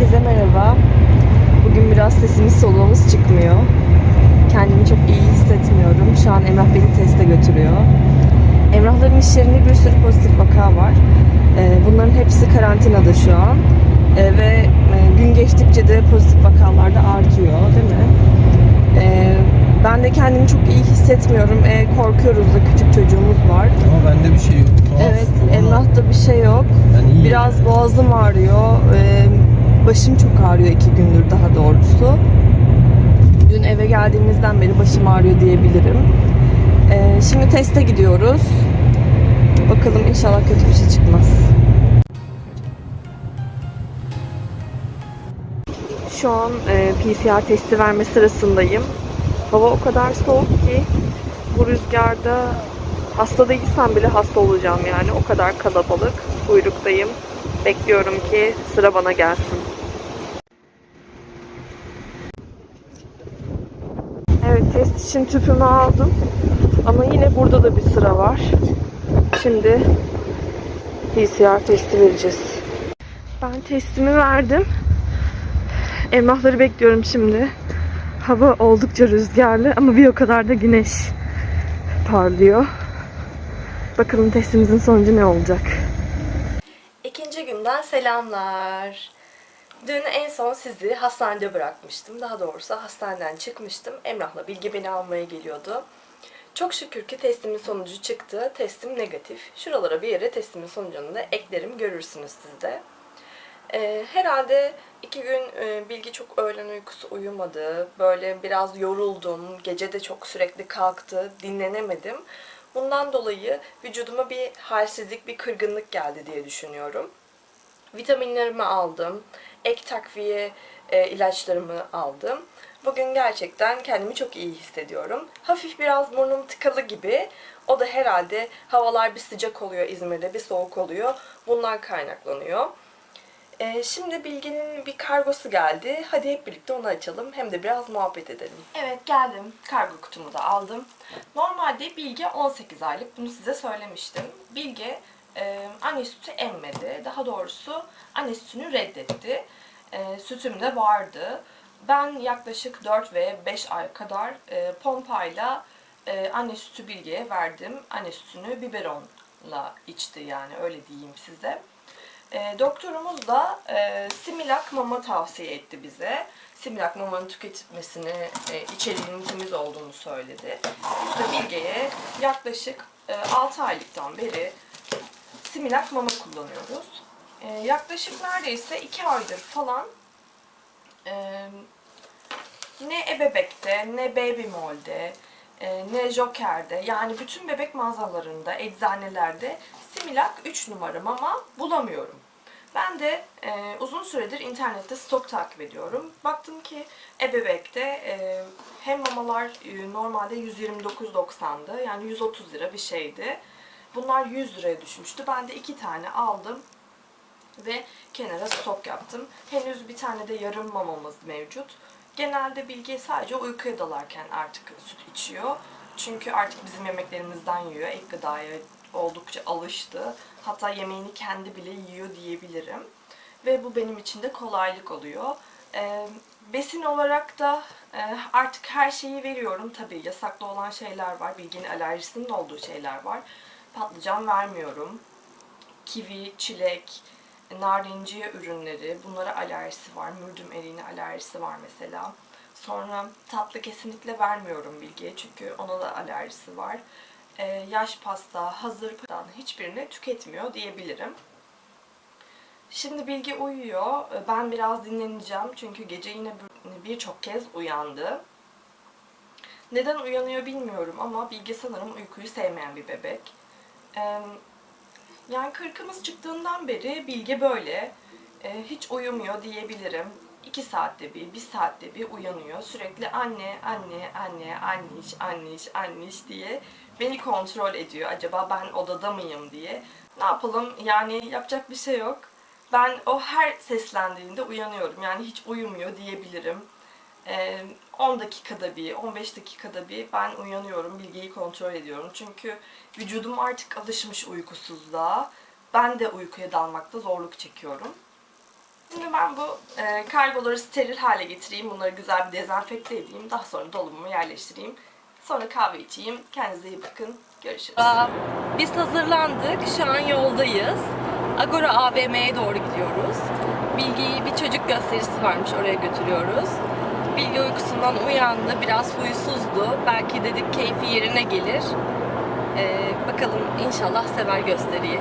Herkese merhaba. Bugün biraz sesimiz soluğumuz çıkmıyor. Kendimi çok iyi hissetmiyorum. Şu an Emrah beni teste götürüyor. Emrahların iş yerinde bir sürü pozitif vaka var. Ee, Bunların hepsi karantinada şu an. Ee, Ve e, gün geçtikçe de pozitif vakalar da artıyor değil mi? Ee, Ben de kendimi çok iyi hissetmiyorum. Ee, Korkuyoruz da küçük çocuğumuz var. Ama bende bir şey yok. Tuhaf. Evet, Emrah'ta bir şey yok. Ben iyiyim. Biraz boğazım ağrıyor. Ee, başım çok ağrıyor iki gündür daha doğrusu. Dün eve geldiğimizden beri başım ağrıyor diyebilirim. Ee, şimdi teste gidiyoruz. Bakalım inşallah kötü bir şey çıkmaz. Şu an e, PCR testi verme sırasındayım. Hava o kadar soğuk ki bu rüzgarda hasta değilsem bile hasta olacağım yani. O kadar kalabalık. Kuyruktayım. Bekliyorum ki sıra bana gelsin. Evet test için tüpümü aldım. Ama yine burada da bir sıra var. Şimdi PCR testi vereceğiz. Ben testimi verdim. Emrahları bekliyorum şimdi. Hava oldukça rüzgarlı ama bir o kadar da güneş parlıyor. Bakalım testimizin sonucu ne olacak? İkinci günden selamlar. Dün en son sizi hastanede bırakmıştım. Daha doğrusu hastaneden çıkmıştım. Emrah'la Bilge beni almaya geliyordu. Çok şükür ki testimin sonucu çıktı. Testim negatif. Şuralara bir yere testimin sonucunu da eklerim. Görürsünüz siz de. Ee, herhalde iki gün e, Bilgi çok öğlen uykusu uyumadı. Böyle biraz yoruldum. Gece de çok sürekli kalktı. Dinlenemedim. Bundan dolayı vücuduma bir halsizlik, bir kırgınlık geldi diye düşünüyorum. Vitaminlerimi aldım. Ek takviye e, ilaçlarımı aldım. Bugün gerçekten kendimi çok iyi hissediyorum. Hafif biraz burnum tıkalı gibi. O da herhalde havalar bir sıcak oluyor İzmir'de, bir soğuk oluyor. Bundan kaynaklanıyor. Ee, şimdi Bilge'nin bir kargosu geldi. Hadi hep birlikte onu açalım. Hem de biraz muhabbet edelim. Evet geldim. Kargo kutumu da aldım. Normalde Bilge 18 aylık. Bunu size söylemiştim. Bilge e, anne sütü emmedi. Daha doğrusu anne sütünü reddetti. E, sütüm de vardı. Ben yaklaşık 4 ve 5 ay kadar e, pompayla e, anne sütü Bilge'ye verdim. Anne sütünü biberonla içti yani öyle diyeyim size. E, doktorumuz da e, Similac mama tavsiye etti bize. Similac mamanın tüketmesini, e, içeriğinin temiz olduğunu söyledi. Biz de Bilge'ye yaklaşık e, 6 aylıktan beri Similac mama kullanıyoruz. E, yaklaşık neredeyse 2 aydır falan e, ne ebebekte, ne baby mall'de, e, ne joker'de yani bütün bebek mağazalarında, eczanelerde Similac 3 numara mama bulamıyorum. Ben de e, uzun süredir internette stok takip ediyorum. Baktım ki ebebekte e, hem mamalar e, normalde 129.90'dı yani 130 lira bir şeydi. Bunlar 100 liraya düşmüştü. Ben de iki tane aldım ve kenara stok yaptım. Henüz bir tane de yarım mamamız mevcut. Genelde Bilge sadece uykuya dalarken artık süt içiyor. Çünkü artık bizim yemeklerimizden yiyor. Ek gıdaya oldukça alıştı. Hatta yemeğini kendi bile yiyor diyebilirim. Ve bu benim için de kolaylık oluyor. Ee, besin olarak da e, artık her şeyi veriyorum. Tabii yasaklı olan şeyler var. Bilginin alerjisinin olduğu şeyler var. Patlıcan vermiyorum. Kivi, çilek, narinciye ürünleri, bunlara alerjisi var. Mürdüm eriğine alerjisi var mesela. Sonra tatlı kesinlikle vermiyorum Bilge'ye çünkü ona da alerjisi var. Ee, yaş pasta, hazır pastan hiçbirini tüketmiyor diyebilirim. Şimdi Bilge uyuyor. Ee, Ben biraz dinleneceğim çünkü gece yine bir- birçok kez uyandı. Neden uyanıyor bilmiyorum ama Bilge sanırım uykuyu sevmeyen bir bebek. Yani kırkımız çıktığından beri Bilge böyle. Ee, hiç uyumuyor diyebilirim. İki saatte bir, bir saatte bir uyanıyor. Sürekli anne, anne, anne, anniş, anniş, anniş diye beni kontrol ediyor. Acaba ben odada mıyım diye. Ne yapalım yani yapacak bir şey yok. Ben o her seslendiğinde uyanıyorum. Yani hiç uyumuyor diyebilirim. Ee, 10 dakikada bir, 15 dakikada bir ben uyanıyorum, bilgiyi kontrol ediyorum. Çünkü vücudum artık alışmış uykusuzluğa. Ben de uykuya dalmakta zorluk çekiyorum. Şimdi ben bu e, kargoları steril hale getireyim. Bunları güzel bir dezenfekte edeyim. Daha sonra dolabıma yerleştireyim. Sonra kahve içeyim. Kendinize iyi bakın. Görüşürüz. Biz hazırlandık. Şu an yoldayız. Agora AVM'ye doğru gidiyoruz. Bilgi'yi bir çocuk gösterisi varmış. Oraya götürüyoruz. Bilgi uykusundan uyandı. Biraz huysuzdu. Belki dedik keyfi yerine gelir. Ee, bakalım inşallah sever gösteriyi.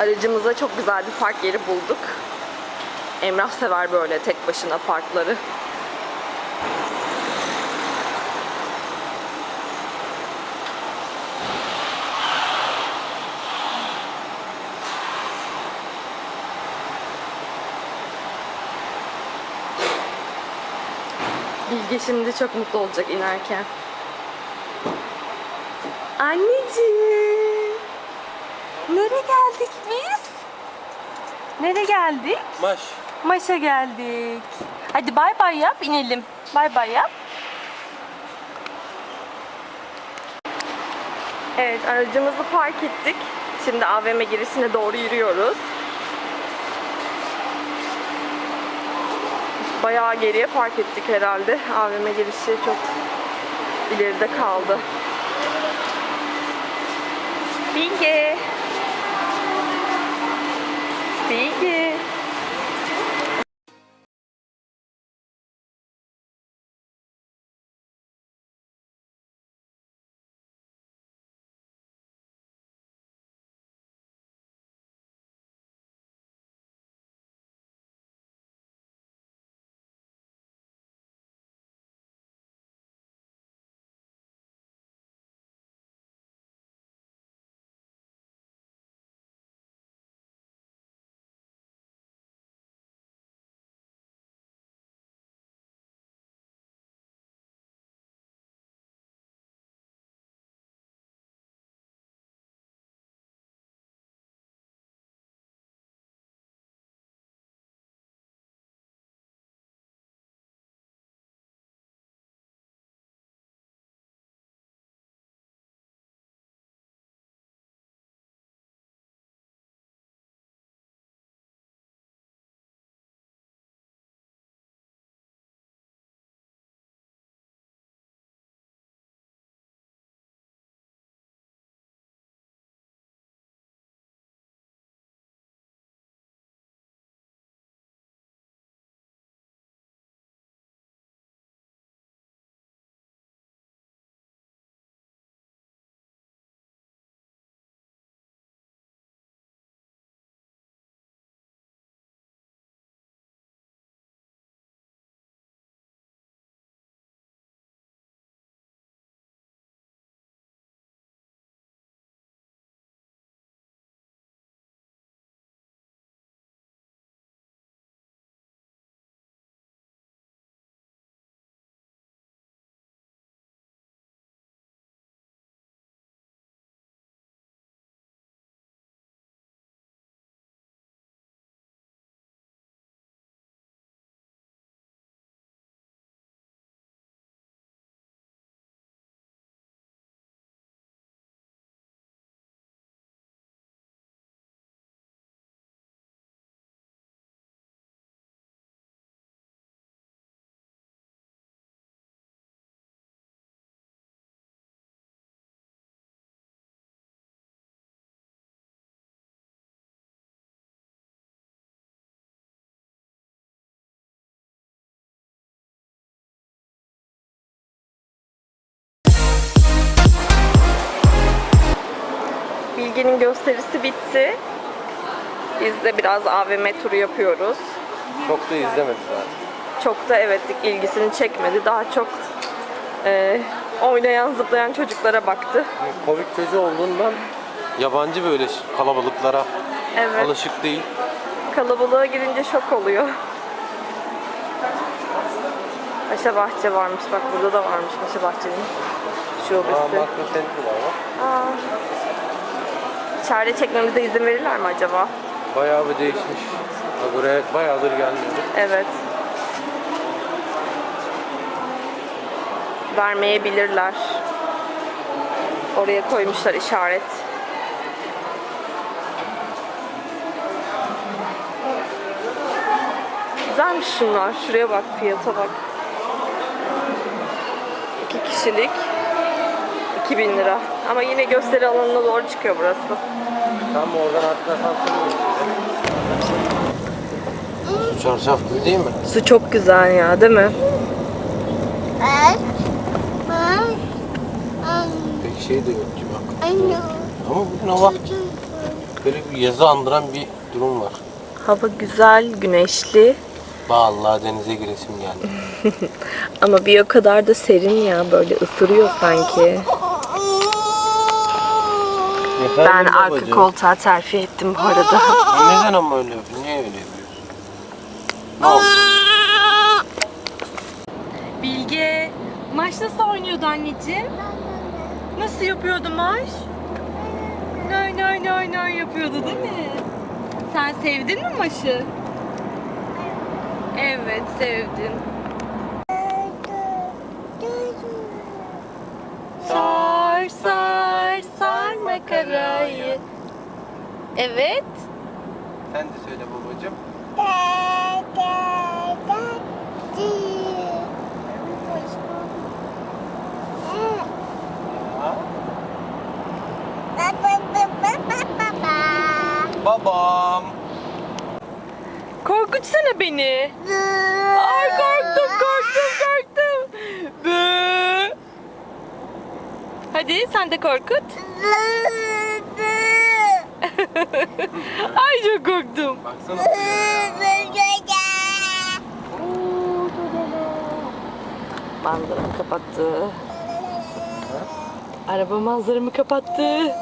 Aracımıza çok güzel bir park yeri bulduk. Emrah sever böyle tek başına parkları. Bilge şimdi çok mutlu olacak inerken. Anneciğim. Nereye geldik biz? Nereye geldik? Maş. Maşa geldik. Hadi bay bay yap inelim. Bay bay yap. Evet aracımızı park ettik. Şimdi AVM girişine doğru yürüyoruz. Bayağı geriye park ettik herhalde. AVM girişi çok ileride kaldı. Bilge. Bilge. Bilge'nin gösterisi bitti. Biz de biraz AVM turu yapıyoruz. Çok da izlemediler. Çok da evet ilgisini çekmedi. Daha çok e, oynayan zıplayan çocuklara baktı. Komik çocuğu olduğundan yabancı böyle kalabalıklara Evet. alışık değil. Kalabalığa girince şok oluyor. Paşa Bahçe varmış. Bak burada da varmış Paşa Bahçe'nin Aa şubesi. makro sentri var bak. Aa. İçeride çekmemize izin verirler mi acaba? Bayağı bir değişmiş. Buraya bayağıdır gelmiyorduk. Evet. Vermeyebilirler. Oraya koymuşlar işaret. Güzelmiş şunlar. Şuraya bak, fiyata bak. İki kişilik 2000 lira. Ama yine gösteri alanına doğru çıkıyor burası. Tam oradan hatta asansörü Su çarşaflı değil mi? Su çok güzel ya, değil mi? Pek şey de yok ki bak. Ama bugün hava böyle bir yazı andıran bir durum var. Hava güzel, güneşli. Vallahi denize giresim geldi. Ama bir o kadar da serin ya böyle ısırıyor sanki. Ben Efendim arka babacığım? koltuğa terfi ettim bu arada. Neden ama öyle yapıyorsun? Niye öyle yapıyorsun? Ne oldu? Bilge, maç nasıl oynuyordu anneciğim? Nasıl yapıyordu maç? Nay nay nay nay yapıyordu değil mi? Sen sevdin mi maçı? Evet sevdim. Evet. Sen de söyle babacığım. Babam. Korkutsana beni. Ay korktum korktum korktum. Bı. Hadi sen de korkut. Ay çok korktum. Baksana. Manzaramı kapattı. Araba manzaramı kapattı.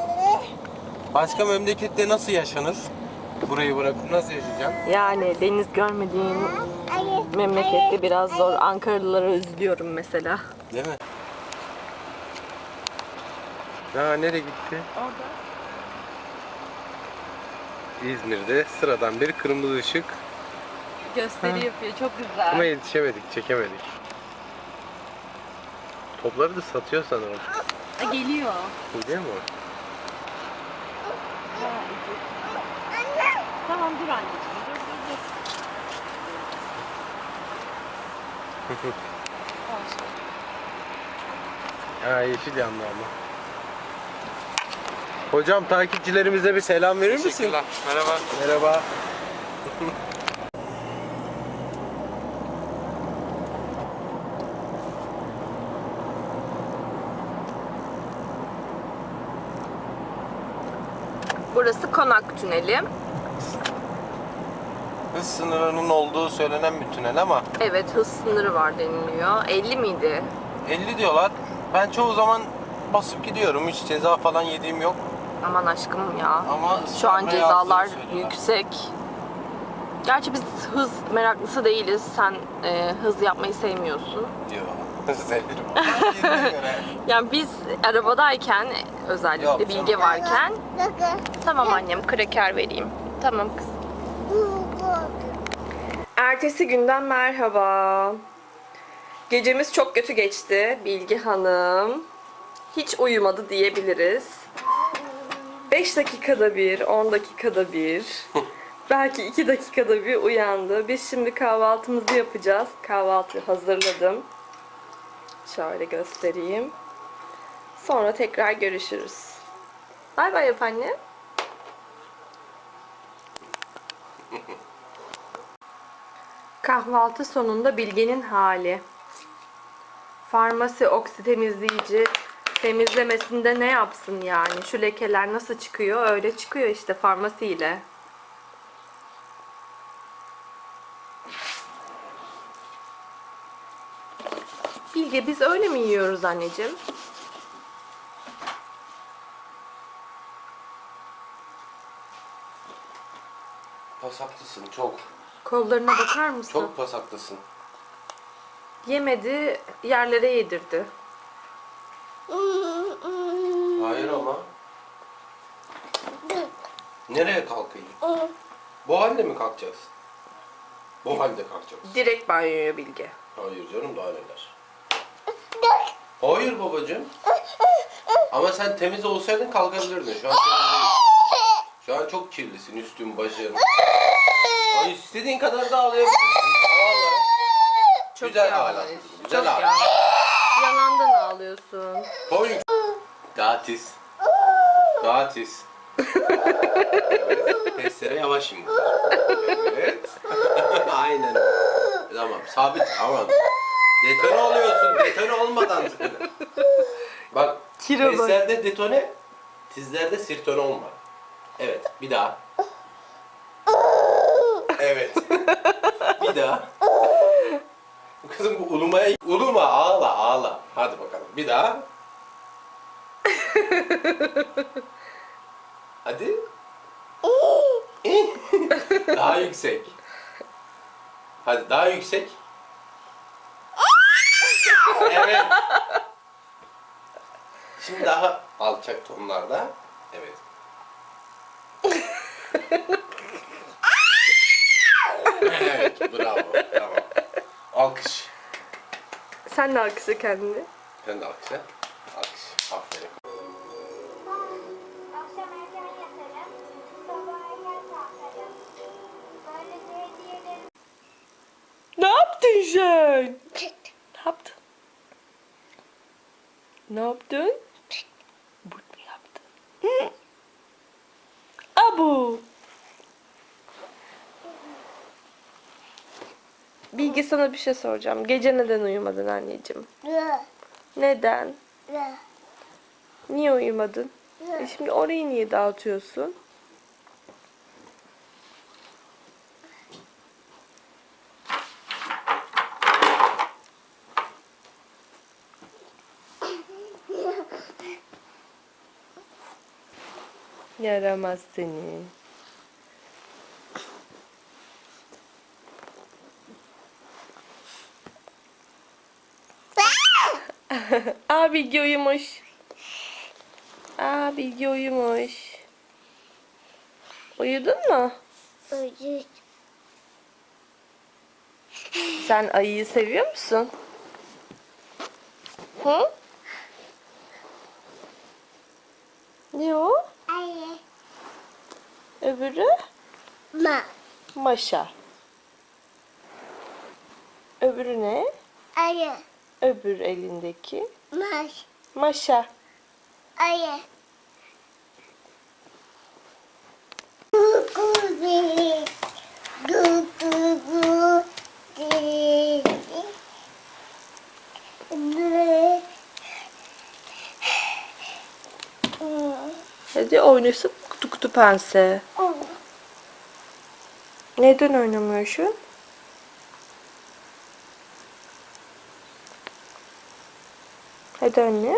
Başka memlekette nasıl yaşanır? Burayı bırakıp nasıl yaşayacaksın? Yani deniz görmediğin memlekette biraz zor. Ankaralılara üzülüyorum mesela. Değil mi? Ha nereye gitti? Orada. İzmir'de sıradan bir kırmızı ışık. Gösteri yapıyor. Çok güzel. Ama yetişemedik, çekemedik. Topları da satıyor sanırım. Ha, geliyor. Biliyor mu? Tamam dur anneciğim. Dur dur dur. Ha yeşil yandı ama. Hocam takipçilerimize bir selam verir misin? Merhaba. Merhaba. Burası Konak Tüneli. Hız sınırının olduğu söylenen bir tünel ama Evet hız sınırı var deniliyor. 50 miydi? 50 diyorlar. Ben çoğu zaman basıp gidiyorum. Hiç ceza falan yediğim yok. Aman aşkım ya. Ama Şu an cezalar yüksek. Gerçi biz hız meraklısı değiliz. Sen e, hız yapmayı sevmiyorsun. Yerine göre. Yani biz arabadayken özellikle Yok, bilge canım. varken tamam annem kreker vereyim. Tamam kız. Ertesi günden merhaba. Gecemiz çok kötü geçti Bilgi Hanım. Hiç uyumadı diyebiliriz. 5 dakikada bir, 10 dakikada bir, belki 2 dakikada bir uyandı. Biz şimdi kahvaltımızı yapacağız. Kahvaltı hazırladım. Şöyle göstereyim. Sonra tekrar görüşürüz. Bay bay yap anne. Kahvaltı sonunda Bilge'nin hali. Farmasi oksi temizleyici Temizlemesinde ne yapsın yani? Şu lekeler nasıl çıkıyor? Öyle çıkıyor işte farmasiyle. Bilge biz öyle mi yiyoruz anneciğim? Pasaklısın çok. Kollarına bakar mısın? Çok pasaklısın. Yemedi, yerlere yedirdi. Hayır ama. Nereye kalkayım? Bu halde mi kalkacağız? Bu halde kalkacağız. Direkt banyoya Bilge. Hayır canım daha neler. Hayır babacığım. Ama sen temiz olsaydın kalkabilirdin. Şu an temiz değilsin. Şu an çok kirlisin üstün başın. Ay istediğin kadar da ağlayabilirsin. Ağla. Çok Güzel ağla. Güzel Çok ağla. yalan. Yalandan ağlıyorsun. Koy. Gratis. Gratis. Evet. Testere yavaş şimdi. Evet. Aynen. Tamam sabit aman. Detone oluyorsun. Detone olmadan. Bak bak. testlerde detone, tizlerde sirtone olma. Evet bir daha. Evet. bir daha. Kızım bu ulumaya uluma ağla ağla. Hadi bakalım bir daha. Hadi. daha yüksek. Hadi daha yüksek. evet. Şimdi daha alçak tonlarda. Evet. evet, bravo. Tamam. Alkış. Sen de alkışla kendini. Sen de alkış ha. Alkış. Aferin. Sen? Ne yaptın? Ne yaptın? Bu mu yaptın? Hı. Abu. Bilge sana bir şey soracağım. Gece neden uyumadın anneciğim? Neden? Niye uyumadın? E şimdi orayı niye dağıtıyorsun? Yaramaz seni. Aa Bilge uyumuş. Aa Bilge uyumuş. Uyudun mu? Sen ayıyı seviyor musun? Hı? Ne o? Öbürü? Ma. Maşa. Öbürü ne? Ayı. Öbür elindeki. Maş. Maşa. Ayı. Hadi oynasın kutu kutu pense. Neden oynamıyorsun? Hadi anne.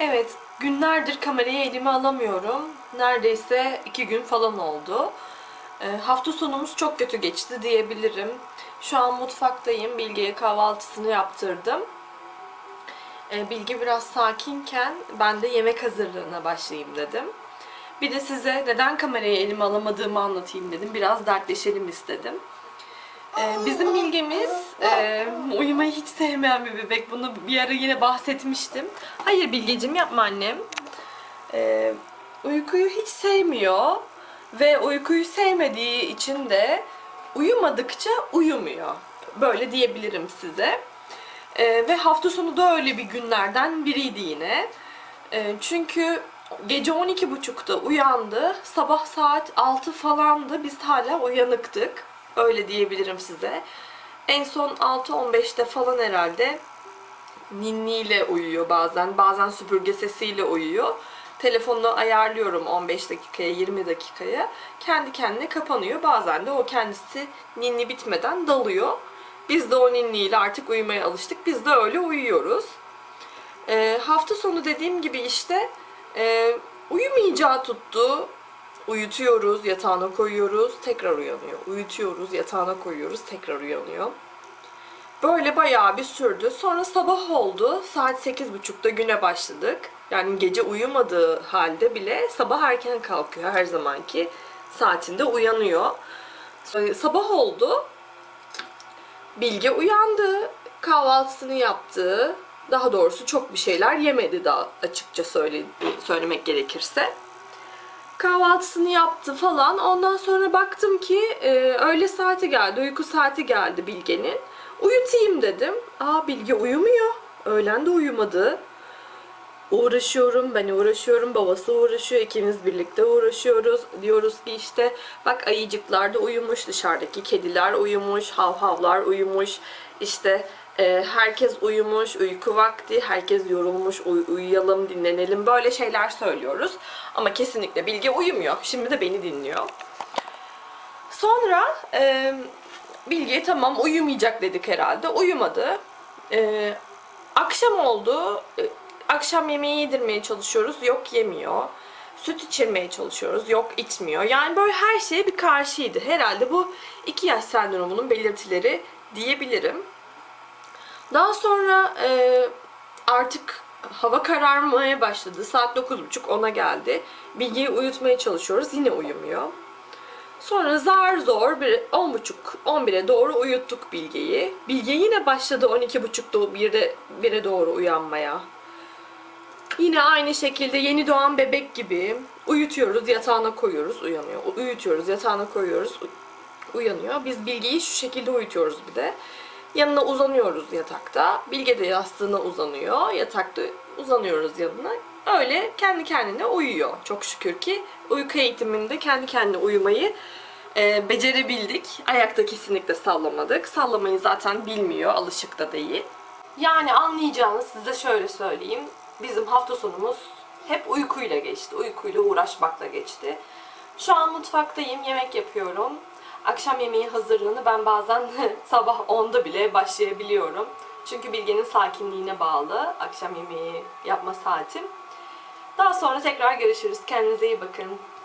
Evet, günlerdir kamerayı elime alamıyorum. Neredeyse iki gün falan oldu. E, hafta sonumuz çok kötü geçti diyebilirim. Şu an mutfaktayım. Bilge'ye kahvaltısını yaptırdım. E, Bilge biraz sakinken ben de yemek hazırlığına başlayayım dedim. Bir de size neden kamerayı elime alamadığımı anlatayım dedim. Biraz dertleşelim istedim. Ee, bizim Bilgemiz e, uyumayı hiç sevmeyen bir bebek. Bunu bir ara yine bahsetmiştim. Hayır Bilgecim yapma annem. Ee, uykuyu hiç sevmiyor. Ve uykuyu sevmediği için de uyumadıkça uyumuyor. Böyle diyebilirim size. Ee, ve hafta sonu da öyle bir günlerden biriydi yine. Çünkü gece 12.30'da uyandı. Sabah saat 6 falandı. Biz hala uyanıktık. Öyle diyebilirim size. En son 6.15'te falan herhalde ninniyle uyuyor bazen. Bazen süpürge sesiyle uyuyor. Telefonunu ayarlıyorum 15 dakikaya 20 dakikaya. Kendi kendine kapanıyor. Bazen de o kendisi ninni bitmeden dalıyor. Biz de o ninniyle artık uyumaya alıştık. Biz de öyle uyuyoruz. Ee, hafta sonu dediğim gibi işte e, uyumayacağı tuttu. Uyutuyoruz, yatağına koyuyoruz, tekrar uyanıyor. Uyutuyoruz, yatağına koyuyoruz, tekrar uyanıyor. Böyle bayağı bir sürdü. Sonra sabah oldu. Saat 8.30'da güne başladık. Yani gece uyumadığı halde bile sabah erken kalkıyor her zamanki saatinde uyanıyor. Sonra Sabah oldu. Bilge uyandı. Kahvaltısını yaptı. Daha doğrusu çok bir şeyler yemedi daha açıkça söyle, söylemek gerekirse. Kahvaltısını yaptı falan. Ondan sonra baktım ki e, öğle saati geldi, uyku saati geldi Bilge'nin. Uyutayım dedim. Aa Bilge uyumuyor. Öğlen de uyumadı. Uğraşıyorum, ben uğraşıyorum, babası uğraşıyor, ikimiz birlikte uğraşıyoruz. Diyoruz ki işte bak ayıcıklar da uyumuş, dışarıdaki kediler uyumuş, havhavlar uyumuş, işte e, herkes uyumuş, uyku vakti, herkes yorulmuş, uy- uyuyalım, dinlenelim böyle şeyler söylüyoruz. Ama kesinlikle Bilge uyumuyor. Şimdi de beni dinliyor. Sonra e, Bilge tamam uyumayacak dedik herhalde. Uyumadı. E, akşam oldu. E, akşam yemeği yedirmeye çalışıyoruz. Yok yemiyor. Süt içirmeye çalışıyoruz. Yok içmiyor. Yani böyle her şeye bir karşıydı. Herhalde bu iki yaş sendromunun belirtileri diyebilirim. Daha sonra e, artık hava kararmaya başladı. Saat 9.30 ona geldi. Bilge'yi uyutmaya çalışıyoruz. Yine uyumuyor. Sonra zar zor bir 10.30 11'e doğru uyuttuk Bilge'yi. Bilge yine başladı 12.30'da 1'e 1'e doğru uyanmaya. Yine aynı şekilde yeni doğan bebek gibi uyutuyoruz, yatağına koyuyoruz, uyanıyor. Uyutuyoruz, yatağına koyuyoruz, uyanıyor. Biz Bilge'yi şu şekilde uyutuyoruz bir de. Yanına uzanıyoruz yatakta. Bilge de yastığına uzanıyor. Yatakta uzanıyoruz yanına. Öyle kendi kendine uyuyor. Çok şükür ki uyku eğitiminde kendi kendine uyumayı e, becerebildik. Ayakta kesinlikle sallamadık. Sallamayı zaten bilmiyor, alışık da değil. Yani anlayacağınız size şöyle söyleyeyim. Bizim hafta sonumuz hep uykuyla geçti. Uykuyla uğraşmakla geçti. Şu an mutfaktayım, yemek yapıyorum. Akşam yemeği hazırlığını ben bazen sabah 10'da bile başlayabiliyorum. Çünkü Bilge'nin sakinliğine bağlı akşam yemeği yapma saatim. Daha sonra tekrar görüşürüz. Kendinize iyi bakın.